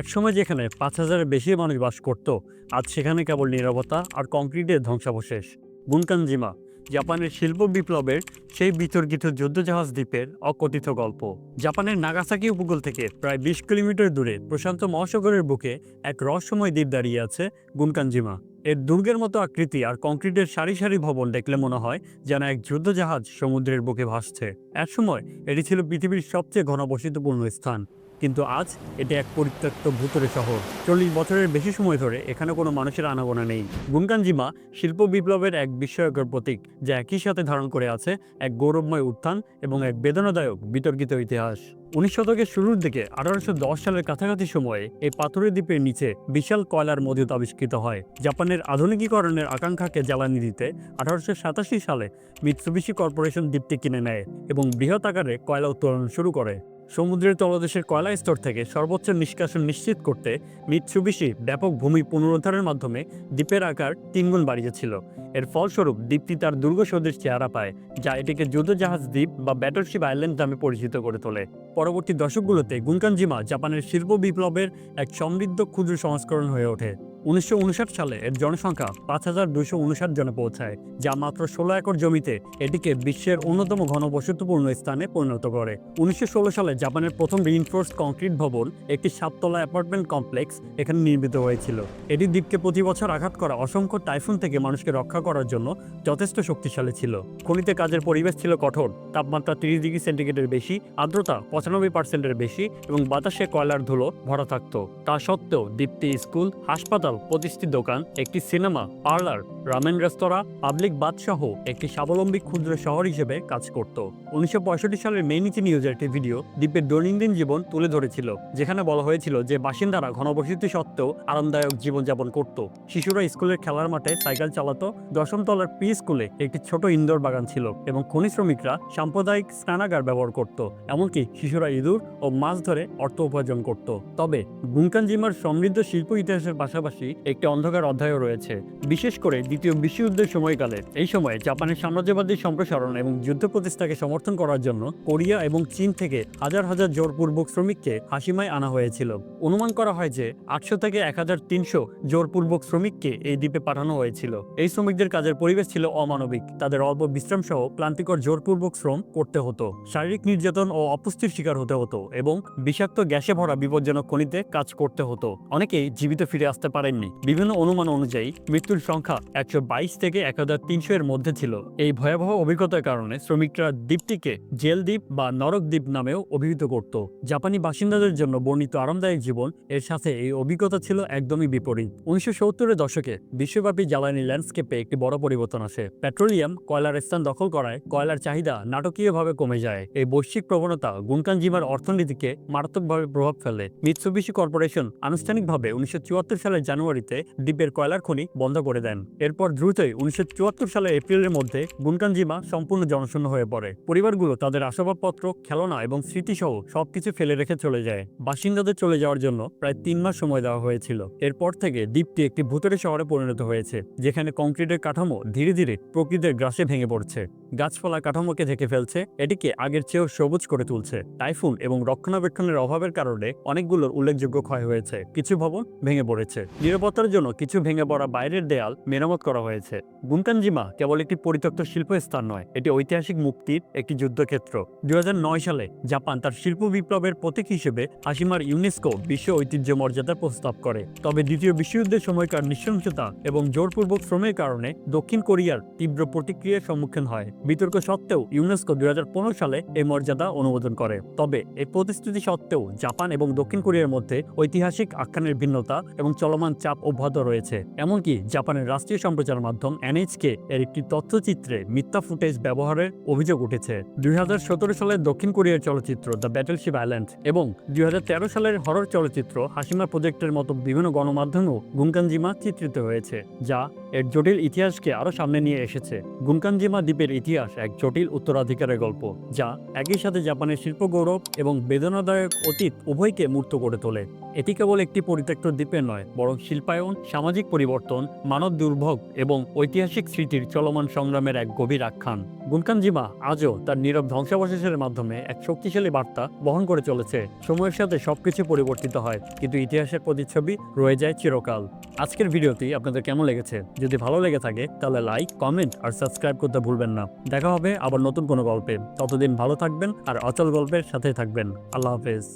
একসময় যেখানে পাঁচ হাজারের বেশি মানুষ বাস করত, আজ সেখানে কেবল নীরবতা আর কংক্রিটের ধ্বংসাবশেষ। বুনকানজিমা, জাপানের শিল্প বিপ্লবের সেই বিতর্কিত যুদ্ধজাহাজ দ্বীপের অকথিত গল্প। জাপানের নাগাসাকি উপকূল থেকে প্রায় বিশ কিলোমিটার দূরে প্রশান্ত মহাসাগরের বুকে এক রহস্যময় দ্বীপ দাঁড়িয়ে আছে গুনকানজিমা এর দুর্গের মতো আকৃতি আর কংক্রিটের সারি সারি ভবন দেখলে মনে হয় যেন এক যুদ্ধজাহাজ সমুদ্রের বুকে ভাসছে। একসময় এটি ছিল পৃথিবীর সবচেয়ে ঘনবসতিপূর্ণ স্থান। কিন্তু আজ এটা এক পরিত্যক্ত ভূতরে শহর। চল্লিশ বছরের বেশি সময় ধরে এখানে কোনো মানুষের আনাগোনা নেই। গুনকানজিমা শিল্প বিপ্লবের এক বিস্ময়কর প্রতীক, যা একই সাথে ধারণ করে আছে এক গৌরবময় উত্থান এবং এক বেদনাদায়ক বিতর্কিত ইতিহাস। উনিশ শতকের শুরুর দিকে আঠারোশো দশ সালের কাছাকাছি সময়ে এই পাথরের দ্বীপের নিচে বিশাল কয়লার মজুদ আবিষ্কৃত হয়। জাপানের আধুনিকীকরণের আকাঙ্ক্ষাকে জ্বালানি দিতে আঠারোশো সাতাশি সালে মিৎসুবিশি কর্পোরেশন দ্বীপটি কিনে নেয় এবং বৃহৎ আকারে কয়লা উত্তোলন শুরু করে। সমুদ্রের তলদেশের কয়লা স্তর থেকে সর্বোচ্চ নিষ্কাশন নিশ্চিত করতে মিৎসুবিশি ব্যাপক ভূমি পুনরুদ্ধারের মাধ্যমে দ্বীপের আকার তিনগুণ বাড়িয়েছিল। এর ফলস্বরূপ দ্বীপটি তার দুর্গ সদৃশ চেহারা পায়, যা এটিকে যুদ্ধজাহাজ দ্বীপ বা ব্যাটলশিপ আইল্যান্ড নামে পরিচিত করে তোলে। পরবর্তী দশকগুলোতে গুনকানজিমা জাপানের শিল্প বিপ্লবের এক সমৃদ্ধ ক্ষুদ্র সংস্করণ হয়ে ওঠে। উনিশশো উনষাট সালে এর জনসংখ্যা পাঁচ হাজার দুশো উনষাট জনে পৌঁছায়, যা মাত্র ষোলো একর জমিতে এটিকে বিশ্বের অন্যতম ঘনবসতিপূর্ণ স্থানে পরিণত করে। উনিশশো ষোলো সালে জাপানের প্রথম রিইনফোর্স কংক্রিট ভবন একটি সাততলা অ্যাপার্টমেন্ট কমপ্লেক্স এখানে নির্মিত হয়েছিল। এটি দ্বীপকে প্রতি বছর আঘাত করা অসংখ্য টাইফুন থেকে মানুষকে রক্ষা করার জন্য যথেষ্ট শক্তিশালী ছিল। খনিতে কাজের পরিবেশ ছিল কঠোর, তাপমাত্রা তিরিশ ডিগ্রি সেন্টিগ্রেডের বেশি, আর্দ্রতা পঁচানব্বই পার্সেন্টের বেশি এবং বাতাসে কয়লার ধুলো ভরা থাকতো। তা সত্ত্বেও দ্বীপটি স্কুল, হাসপাতাল প্রতিষ্ঠিত দোকান, একটি cinema, parlour, ramen restaurant, public bath সহ একটি স্বাবলম্বী ক্ষুদ্র শহর হিসেবে কাজ করত। উনিশশো পঁয়ষট্টি সালের মেনিচি নিউজের একটি ভিডিও দ্বীপের দৈনন্দিন জীবন তুলে ধরেছিল, যেখানে বলা হয়েছিল যে বাসিন্দারা ঘনবসতি সত্ত্বেও আরামদায়ক জীবনযাপন করত। শিশুরা স্কুলের খেলার মাঠে সাইকেল চালাতো। দশম তলার প্রি স্কুলে একটি ছোট ইনডোর বাগান ছিল এবং খনি শ্রমিকরা সাম্প্রদায়িক স্নানাগার ব্যবহার করত, এমনকি শিশুরা ইঁদুর ও মাছ ধরে অর্থ উপার্জন করত। তবে গুনকানজিমার সমৃদ্ধ শিল্প ইতিহাসের পাশাপাশি একটি অন্ধকার অধ্যায়ও রয়েছে। বিশেষ করে দ্বিতীয় বিশ্বযুদ্ধের সময়কালে। এই সময় জাপানের সাম্রাজ্যবাদী সম্প্রসারণ এবং যুদ্ধ প্রতিষ্ঠাকে সমর্থন করার জন্য কোরিয়া এবং চীন থেকে হাজার হাজার জোরপূর্বক শ্রমিককে হাসিমায় আনা হয়েছিল। অনুমান করা হয় যে আটশো থেকে এক হাজার তিনশো জোরপূর্বক শ্রমিককে এই দ্বীপে পাঠানো হয়েছিল। এই শ্রমিকদের কাজের পরিবেশ ছিল অমানবিক। তাদের অল্প বিশ্রাম সহ ক্লান্তিকর জোরপূর্বক শ্রম করতে হতো। শারীরিক নির্যাতন ও অপুষ্টির শিকার হতে হতো এবং বিষাক্ত গ্যাসে ভরা বিপজ্জনক খনিতে কাজ করতে হতো। অনেকেই জীবিত ফিরে আসতে পারেননি। বিভিন্ন অনুমান অনুযায়ী, মৃত্যুর সংখ্যা একশো বাইশ থেকে এক হাজার তিনশো এর মধ্যে ছিল। এই ভয়াবহ অভিজ্ঞতার কারণে শ্রমিকরা দ্বীপটিকে জেল দ্বীপ বা নরক দ্বীপ নামেও অভিহিত করত। জাপানি বাসিন্দাদের জন্য বর্ণিত আরামদায়ক জীবন এর সাথে এই অভিজ্ঞতা ছিল একদমই বিপরীত। উনিশশো সত্তরের দশকে বিশ্বব্যাপী জ্বালানি ল্যান্ডস্কেপে একটি বড় পরিবর্তন আসে। পেট্রোলিয়াম কয়লার স্থান দখল করায় কয়লার চাহিদা নাটকীয়ভাবে কমে যায়। এই বৈশ্বিক প্রবণতা গুনকানজিমার অর্থনীতিকে মারাত্মকভাবে প্রভাব ফেলে। মিৎসুবিশি কর্পোরেশন আনুষ্ঠানিকভাবে উনিশশো সালের জানুয়ারিতে দ্বীপের কয়লার খনি বন্ধ করে দেন। এরপর দ্রুতই উনিশশো সালের এপ্রিলের মধ্যে গুনকানজিমা সম্পূর্ণ জনশূন্য হয়ে পড়ে। পরিবারগুলো তাদের আসবাবপত্র, খেলনা এবং স্মৃতিসহ সবকিছু ফেলে রেখে চলে যায়। বাসিন্দাদের চলে যাওয়ার জন্য প্রায় তিন মাস সময় দেওয়া হয়েছিল। এরপর থেকে দ্বীপটি একটি ভূতরে শহরে পরিণত হয়েছে, যেখানে কংক্রিটের কাঠামো ধীরে ধীরে প্রকৃতির গ্রাসে ভেঙে পড়ছে। গাছপালা কাঠামোকে ঢেকে ফেলছে, এটিকে আগের চেয়েও সবুজ করে তুলছে। টাইফুন এবং রক্ষণাবেক্ষণের অভাবের কারণে অনেকগুলোর উল্লেখযোগ্য ক্ষয় হয়েছে, কিছু ভবন ভেঙে পড়েছে। নিরাপত্তার জন্য কিছু ভেঙে পড়া বাইরের দেয়াল মেরামত করা হয়েছে। গুনকানজিমা কেবল একটি পরিত্যক্ত শিল্প স্থান নয়, এটি ঐতিহাসিক মুক্তির একটি যুদ্ধক্ষেত্র। দুই হাজার নয় সালে জাপান তার শিল্প বিপ্লবের প্রতীক হিসেবে হাসিমার ইউনেস্কো বিশ্ব ঐতিহ্য মর্যাদা প্রস্তাব করে। তবে দ্বিতীয় বিশ্বযুদ্ধের সময়কার নৃশংসতা এবং জোরপূর্বক শ্রমের কারণে দক্ষিণ কোরিয়ার তীব্র প্রতিক্রিয়ার সম্মুখীন হয়। বিতর্ক সত্ত্বেও ইউনেস্কো দুই হাজার পনেরো সালে এই মর্যাদা অনুমোদন করে। তবে এই প্রতিশ্রুতি সত্ত্বেও জাপান এবং দক্ষিণ কোরিয়ার মধ্যে ঐতিহাসিক আখ্যানের ভিন্নতা এবং চলমান চাপ অব্যাহত রয়েছে। এমনকি জাপানের রাষ্ট্রীয় সম্প্রচার মাধ্যম এনএইচকে এর একটি তথ্যচিত্রে মিথ্যা ফুটেজ ব্যবহারের অভিযোগ উঠেছে। দুই সালের দক্ষিণ কোরিয়ার চলচ্চিত্র দ্য ব্যাটেলশিপ আইল্যান্ড এবং দুই হাজার তেরো সালের হরর চলচ্চিত্র হাসিমা প্রজেক্টের মতো বিভিন্ন গণমাধ্যমেও গুমকানজিমা চিত্রিত হয়েছে, যা এর জটিল ইতিহাসকে আরও সামনে নিয়ে এসেছে। গুমকানজিমা দ্বীপের ইতিহাস এক জটিল উত্তরাধিকারের গল্প, যা একই সাথে জাপানের শিল্প গৌরব এবং বেদনাদায়ক অতীত উভয়কে মূর্ত করে তোলে। এটি কেবল একটি পরিত্যক্ত দ্বীপের নয়, বরং শিল্পায়ন, সামাজিক পরিবর্তন, মানব দুর্ভোগ এবং ঐতিহাসিক স্মৃতির চলমান সংগ্রামের এক গভীর আখ্যান। গুনকানজিমা আজও তার নীরব ধ্বংসাবশেষের মাধ্যমে এক শক্তিশালী বার্তা বহন করে চলেছে। সময়ের সাথে সবকিছু পরিবর্তিত হয়, কিন্তু ইতিহাসের প্রতিচ্ছবি রয়ে যায় চিরকাল। আজকের ভিডিওটি আপনাদের কেমন লেগেছে? যদি ভালো লেগে থাকে, তাহলে লাইক, কমেন্ট আর সাবস্ক্রাইব করতে ভুলবেন না। দেখা হবে আবার নতুন কোনো গল্পে। ততদিন ভালো থাকবেন আর অচল গল্পের সাথে থাকবেন। আল্লাহ হাফেজ।